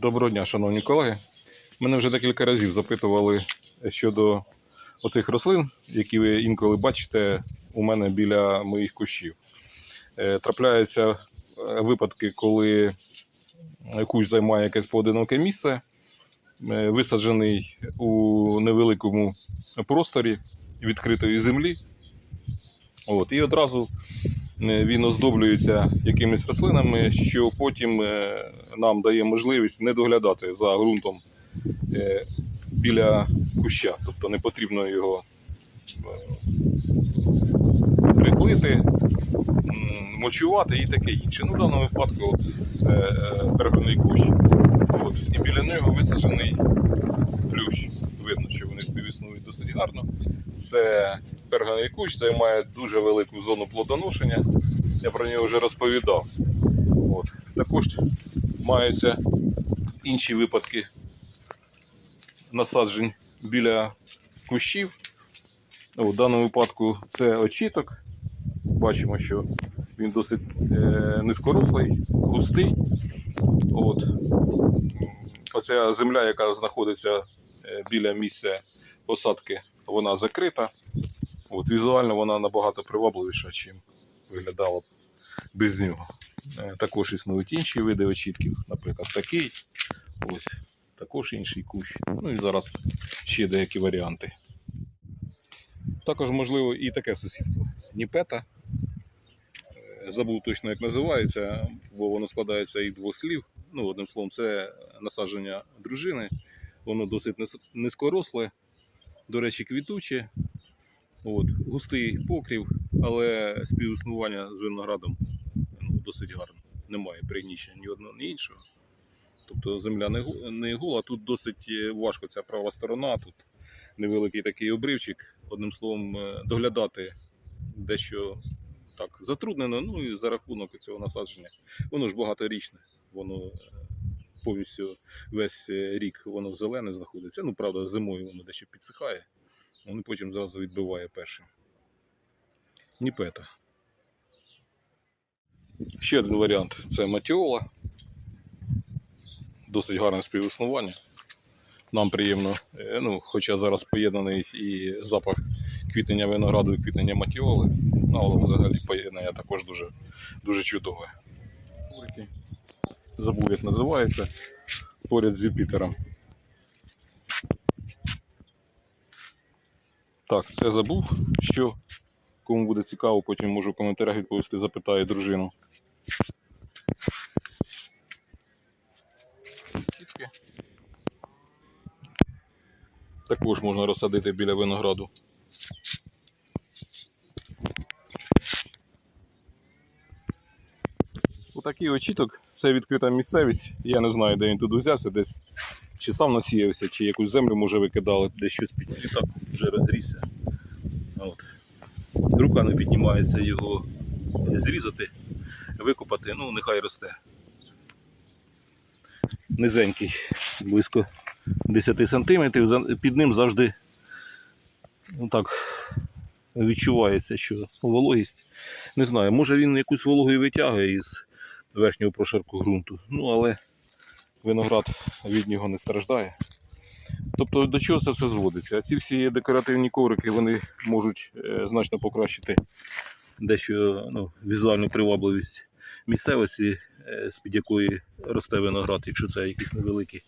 Доброго дня, шановні колеги. Мене вже декілька разів запитували щодо оцих рослин, які ви інколи бачите у мене біля моїх кущів. Е, Трапляються е, випадки, коли кущ займає якесь поодиноке місце, е, висаджений у невеликому просторі відкритої землі. От, і одразу він оздоблюється якимись рослинами, що потім е, нам дає можливість не доглядати за ґрунтом е, біля куща. Тобто не потрібно його е, приклити, мочувати і таке інше. Ну, в даному випадку це е, кущ. От. І біля нього висаджений плющ. Видно, що вони співіснують досить гарно. Це перганий кущ займає дуже велику зону плодоношення. Я про нього вже розповідав. От. Також маються інші випадки насаджень біля кущів. У даному випадку це очіток. Бачимо, що він досить е, низькорослий, густий. От. Оця земля, яка знаходиться е, біля місця посадки, вона закрита. От, візуально вона набагато привабливіша, ніж виглядала без нього. Е, Також існують інші види очітків, наприклад, такий. Ось також інший кущ. Ну і зараз ще деякі варіанти. Також можливо і таке сусідство. Ніпета. Е, Забув точно, як називається, бо воно складається із двох слів. Ну, одним словом, це насадження дружини. Воно досить низькоросле, до речі, квітуче. От, густий покрів, але співіснування з виноградом ну, досить гарно. Немає пригнічення ні одного, ні іншого. Тобто земля не, гола, тут досить е, важко ця права сторона, тут невеликий такий обривчик. Одним словом, е, доглядати дещо так затруднено. Ну і за рахунок цього насадження. Воно ж багаторічне, воно е, повністю весь рік воно зелене знаходиться. Ну, правда, зимою воно дещо підсихає. Воно потім зразу відбиває першим. Ніпета. Ще один варіант це матіола. Досить гарне співіснування. Нам приємно, е, ну, хоча зараз поєднаний і запах квітнення винограду і квітнення матіоли, ну, але взагалі поєднання також дуже, дуже чудове. Забув, як називається, поряд з Юпітером. Так, це забув. Що кому буде цікаво, потім можу в коментарях відповісти, запитає дружину. Сітки. Також можна розсадити біля винограду. Отакий очіток. Це відкрита місцевість. Я не знаю, де він тут взявся, десь чи сам насіявся, чи якусь землю може викидали, десь щось під літак вже розрісся. От. Рука не піднімається його зрізати, викопати, ну нехай росте. Низенький, близько 10 сантиметрів. Під ним завжди ну, так, відчувається, що вологість. Не знаю, може він якусь вологу і витягує із верхнього прошарку ґрунту. Ну, але виноград від нього не страждає. Тобто до чого це все зводиться? А ці всі декоративні коврики вони можуть е, значно покращити дещо ну, візуальну привабливість місцевості, е, з-під якої росте виноград, якщо це якісь невеликі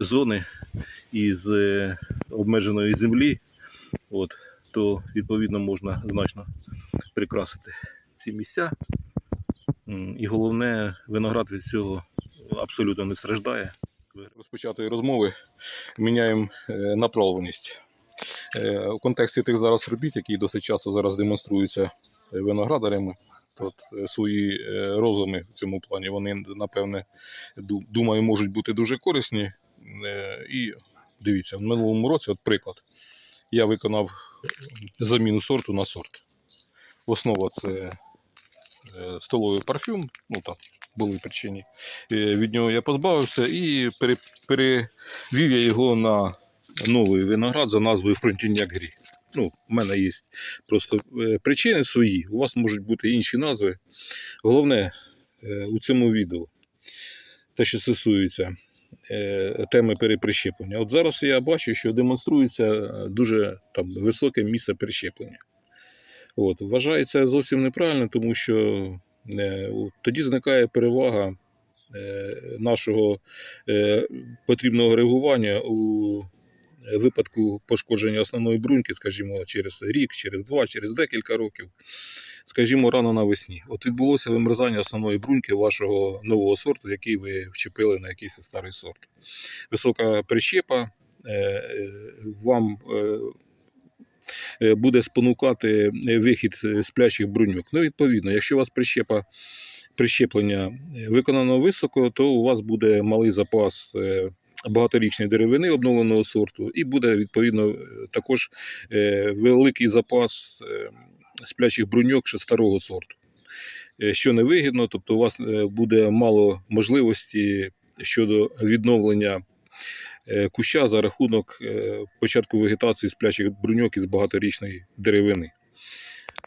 зони із е, обмеженої землі, от, то відповідно можна значно прикрасити ці місця. І головне, виноград від цього абсолютно не страждає. Розпочатої розмови міняємо е, направленість. Е, У контексті тих зараз робіт, які досить часто зараз демонструються е, виноградарями, от, свої розуми в цьому плані вони, напевне, думаю, можуть бути дуже корисні. І дивіться, в минулому році, от приклад, я виконав заміну сорту на сорт. Основа це столовий парфюм, ну там були причини. Е, Від нього я позбавився і перевів я його на новий виноград за назвою Фронтіньяк Грі. Ну, у мене є просто е, причини свої, у вас можуть бути інші назви. Головне е, у цьому відео, те, що стосується теми переприщеплення. От зараз я бачу, що демонструється дуже там, високе місце перещеплення. От. Вважаю це зовсім неправильно, тому що тоді зникає перевага е, нашого е, потрібного реагування у випадку пошкодження основної бруньки, скажімо, через рік, через два, через декілька років, скажімо, рано навесні. От відбулося вимерзання основної бруньки вашого нового сорту, який ви вчепили на якийсь старий сорт. Висока прищепа е, е, вам е, е, буде спонукати вихід з плячих бруньок. Ну, відповідно, якщо у вас прищепа прищеплення е, виконано високо, то у вас буде малий запас е, багаторічної деревини обновленого сорту, і буде відповідно е, також е, великий запас е, сплячих бруньок ще старого сорту. Е, Що невигідно, тобто у вас е, буде мало можливості щодо відновлення е, куща за рахунок е, початку вегетації сплячих бруньок із багаторічної деревини.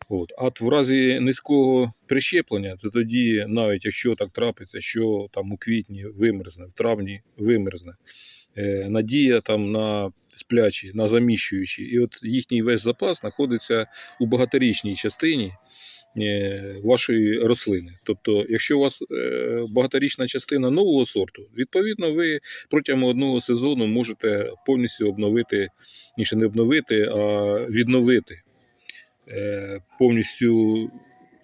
От. А в разі низького прищеплення, то тоді, навіть якщо так трапиться, що там у квітні вимерзне, в травні вимерзне, е, надія там на сплячі, на заміщуючі, і от їхній весь запас знаходиться у багаторічній частині е, вашої рослини. Тобто, якщо у вас е, багаторічна частина нового сорту, відповідно, ви протягом одного сезону можете повністю обновити, ніж не обновити, а відновити е, повністю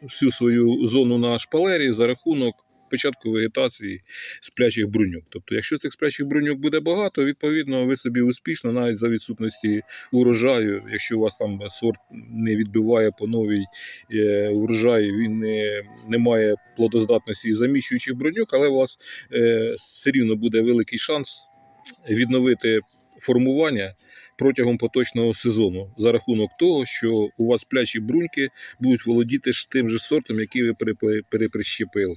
всю свою зону на шпалері за рахунок початку вегетації сплячих бруньок. Тобто, якщо цих сплячих бруньок буде багато, відповідно, ви собі успішно, навіть за відсутності урожаю, якщо у вас там сорт не відбиває по новій е, урожай, він не, не має плодоздатності заміщуючих бруньок, але у вас е, все рівно буде великий шанс відновити формування протягом поточного сезону за рахунок того, що у вас плячі бруньки будуть володіти тим же сортом, який ви перепри- переприщепили.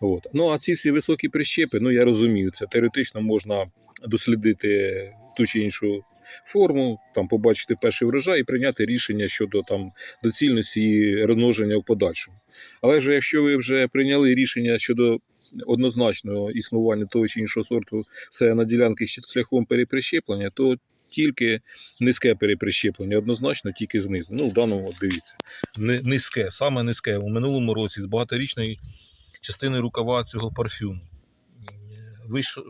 От. Ну а ці всі високі прищепи, ну я розумію, це теоретично можна дослідити ту чи іншу форму, там побачити перший врожай і прийняти рішення щодо там доцільності і розмноження в подальшому. Але ж якщо ви вже прийняли рішення щодо однозначного існування того чи іншого сорту це на ділянки шляхом переприщеплення, то тільки низьке переприщеплення, однозначно тільки знизу. Ну, в даному дивіться. Низьке, саме низьке. У минулому році з багаторічної частини рукава цього парфюму.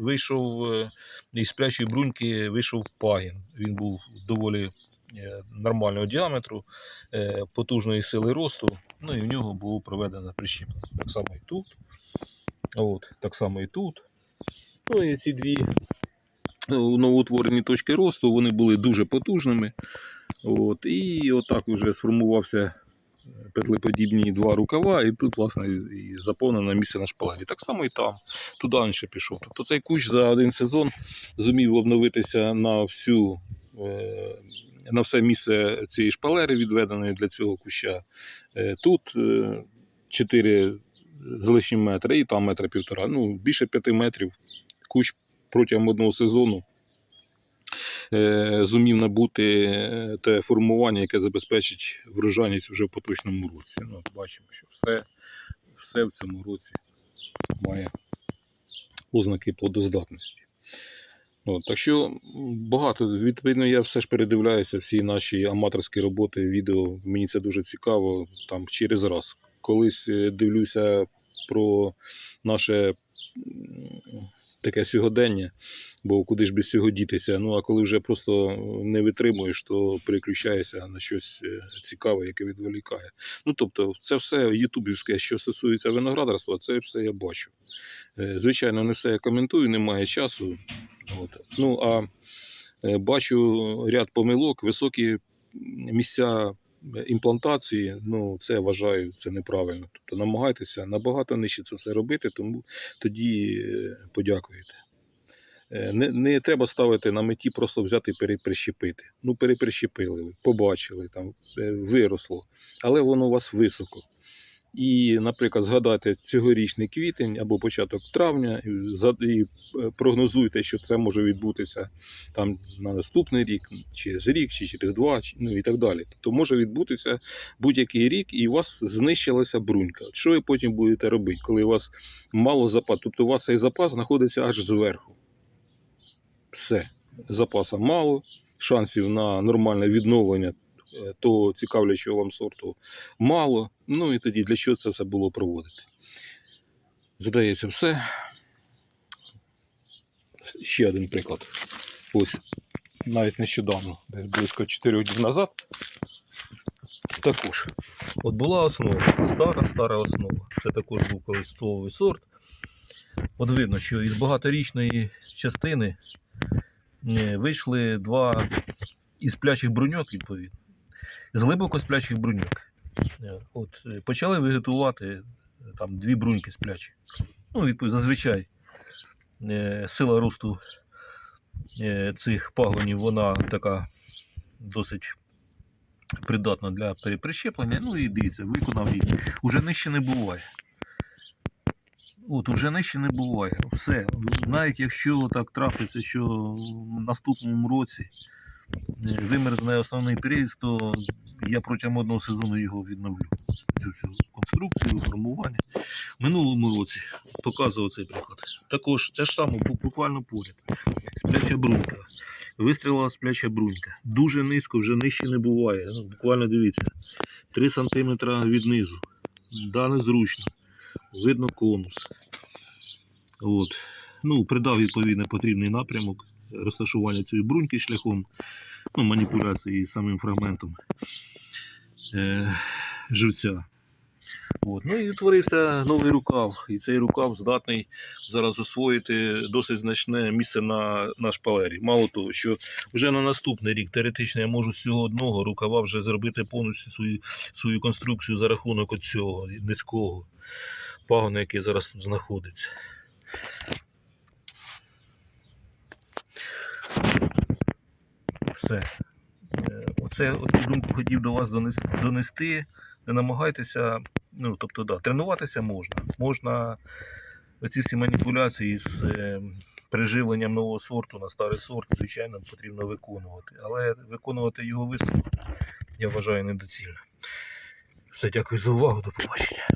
Вийшов, е, із сплячої бруньки, вийшов пагін. Він був доволі е, нормального діаметру, е, потужної сили росту. Ну і в нього було проведено прищеплення. Так само і тут. От, так само і тут. Ну і ці дві новоутворені точки росту, вони були дуже потужними. От, і отак вже сформувався петлеподібні два рукава, і тут, власне, і- заповнене місце на шпалері. Так само і там, туди він пішов. Тобто цей кущ за один сезон зумів обновитися на всю. е, На все місце цієї шпалери, відведеної для цього куща. Е, Тут 4 з лишнім метри, і там метра півтора. Ну, більше 5 метрів. Кущ протягом одного сезону е, зумів набути е, те формування, яке забезпечить врожайність вже в поточному році. Ну, от бачимо, що все, все в цьому році має ознаки плодоздатності. От, так що багато, відповідно, я все ж передивляюся всі наші аматорські роботи, відео. Мені це дуже цікаво там через раз. Колись е, дивлюся про наше таке сьогодення, бо куди ж без цього дітися. Ну а коли вже просто не витримуєш, то переключаєшся на щось е, цікаве, яке відволікає. Ну тобто, це все ютубівське, що стосується виноградарства, це все я бачу. Е, Звичайно, не все я коментую, немає часу. От. Ну а е, бачу ряд помилок, високі місця імплантації. Ну це вважаю це неправильно. Тобто намагайтеся набагато нижче це все робити, тому тоді е, подякуєте. Е, Не, не треба ставити на меті просто взяти і переприщепити. Ну, переприщепили побачили, там е, виросло, але воно у вас високо. І, наприклад, згадайте цьогорічний квітень або початок травня, і е, прогнозуйте, що це може відбутися там на наступний рік, через рік, чи через два, ну і так далі. Тобто може відбутися будь-який рік, і у вас знищилася брунька. Що ви потім будете робити, коли у вас мало запас? Тобто у вас цей запас знаходиться аж зверху. Все. Запаса мало, шансів на нормальне відновлення е, того цікавлячого вам сорту мало. Ну і тоді для чого це все було проводити? Здається, все. Ще один приклад. Ось навіть нещодавно, десь близько 4 днів назад. Також. От була основа, стара, стара основа. Це також був колись стволовий сорт. От видно, що із багаторічної частини е, вийшли два із сплячих бруньок, відповідно. З глибоко сплячих бруньок. Е, От, е, почали вегетувати е, там дві бруньки сплячі. Ну, зазвичай сила росту цих пагонів, вона така досить придатна для пере- прищеплення. Ну і дивіться, виконав її. Уже нижче не буває. От, уже нижче не буває. Все. Навіть якщо так трапиться, що в наступному році вимерзне основний період, то я протягом одного сезону його відновлю. Цю всю конструкцію, формування. Минулому році показував цей приклад. Також це ж саме буквально поряд. Спляча брунька. Вистрілила спляча брунька. Дуже низько, вже нижче не буває. Ну, буквально дивіться. 3 см від низу. Да, незручно. Видно конус. От. Ну, придав відповідно потрібний напрямок розташування цієї бруньки шляхом ну, маніпуляції самим фрагментом е, живця. От. Ну і утворився новий рукав. І цей рукав здатний зараз засвоїти досить значне місце на, на шпалері. Мало того, що вже на наступний рік теоретично я можу з цього одного рукава вже зробити повністю свою, свою конструкцію за рахунок цього низького пагона, який зараз тут знаходиться. Все. Е, Оце оцю думку хотів до вас донести. Не намагайтеся, ну тобто, да, тренуватися можна. Можна оці всі маніпуляції з е, приживленням нового сорту на старий сорт, звичайно, потрібно виконувати. Але виконувати його висновок я вважаю недоцільно. Все, дякую за увагу, до побачення.